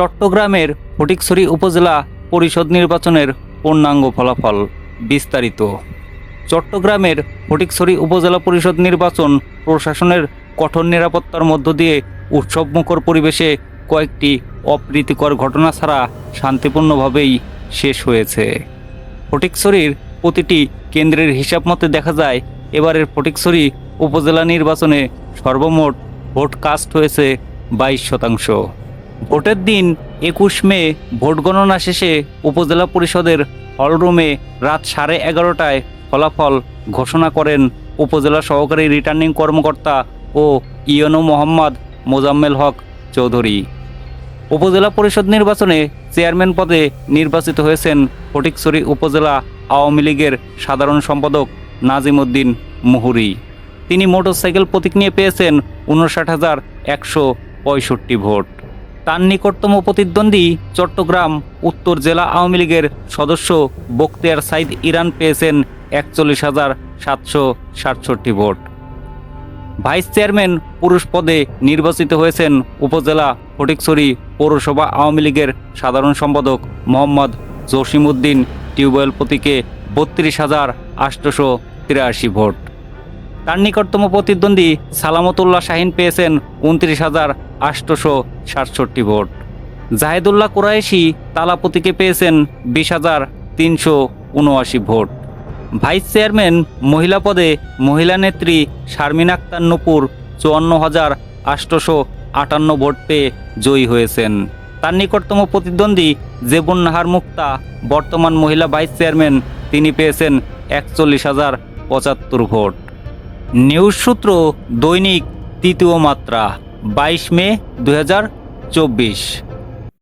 চট্টগ্রামের ফটিকছড়ি উপজেলা পরিষদ নির্বাচনের পূর্ণাঙ্গ ফলাফল বিস্তারিত। চট্টগ্রামের ফটিকছড়ি উপজেলা পরিষদ নির্বাচন প্রশাসনের কঠোর নিরাপত্তার মধ্য দিয়ে উৎসবমুখর পরিবেশে কয়েকটি অপ্রীতিকর ঘটনা ছাড়া শান্তিপূর্ণভাবেই শেষ হয়েছে। ফটিকছড়ির প্রতিটি কেন্দ্রের হিসাব মতে দেখা যায়, এবারের ফটিকছড়ি উপজেলা নির্বাচনে সর্বমোট ভোট কাস্ট হয়েছে বাইশ শতাংশ। ভোটের দিন একুশ মে ভোট গণনা শেষে উপজেলা পরিষদের হলরুমে রাত সাড়ে এগারোটায় ফলাফল ঘোষণা করেন উপজেলা সহকারী রিটার্নিং কর্মকর্তা ও ইয়নো মোহাম্মদ মোজাম্মেল হক চৌধুরী। উপজেলা পরিষদ নির্বাচনে চেয়ারম্যান পদে নির্বাচিত হয়েছেন ফটিকছড়ি উপজেলা আওয়ামী লীগের সাধারণ সম্পাদক নাজিম উদ্দিন মুহুরি। তিনি মোটরসাইকেল প্রতীক নিয়ে পেয়েছেন উনষাট হাজার একশো পঁয়ষট্টি ভোট। তার নিকটতম প্রতিদ্বন্দ্বী চট্টগ্রাম উত্তর জেলা আওয়ামী লীগের সদস্য বক্তিয়ার সাইদ ইরান পেয়েছেন একচল্লিশ হাজার সাতশো সাতষট্টি ভোট। ভাইস চেয়ারম্যান পুরুষ পদে নির্বাচিত হয়েছেন উপজেলা ফটিকছড়ি পৌরসভা আওয়ামী লীগের সাধারণ সম্পাদক মোহাম্মদ জসিমউদ্দিন, টিউবওয়েল প্রতীকে বত্রিশ হাজার আটশোশো তিরাশি ভোট। তার নিকটতম প্রতিদ্বন্দ্বী সালামতুল্লাহ শাহিন পেয়েছেন উনত্রিশ হাজার আটশোশো সাতষট্টি ভোট। জাহেদুল্লাহ কুরাইশি তালাপতিকে পেয়েছেন বিশ হাজার তিনশো উনআশি ভোট। ভাইস চেয়ারম্যান মহিলা পদে মহিলা নেত্রী শারমিন আক্তার নূপুর চুয়ান্ন হাজার আটশোশো আটান্ন ভোট পেয়ে জয়ী হয়েছেন। তার নিকটতম প্রতিদ্বন্দ্বী জেবুন নাহার মুক্তা, বর্তমান মহিলা ভাইস চেয়ারম্যান, তিনি পেয়েছেন একচল্লিশ হাজার পঁচাত্তর ভোট। নিউজ সূত্র দৈনিক তৃতীয় মাত্রা। বাইশ মে দু